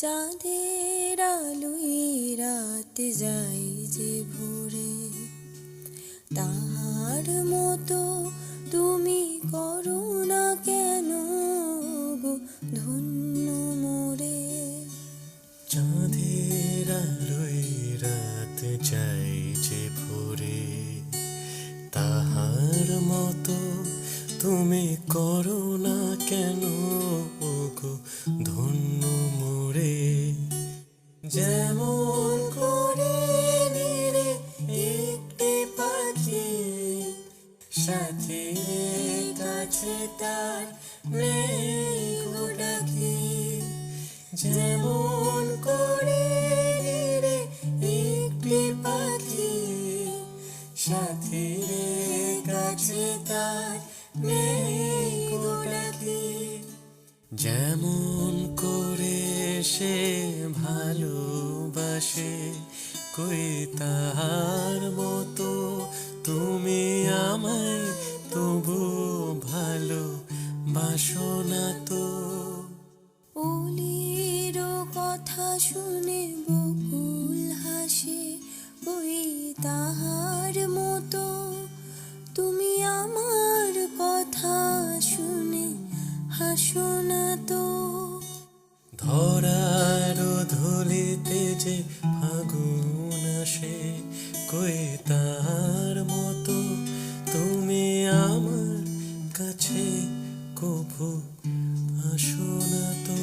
চাঁদের আলোয় রাত যাই যে ভোরে। তাহার মতো তুমি করো না কেন গো ধন্য মোরে? চাঁদের আলোয় রাত যাই যে ভোরে। তাহার মতো তুমি করো না কেন গো যেমন করে নিরে একটি পাখি, সাথে কাছে তার ডাকি। যেমন করে রে একটি পাখি সাথীর কাছে তার ডাকি। যেমন সে ভালোবাসে কই তাহার মতো তুমি আমায় তবু ভালো বাসো না তো। অলির কথা শুনে বকুল হাসে ওই তাহার মতো তুমি আমার কথা শুনে হাসো না তো। ধরার কাছে কভু আসো না তো।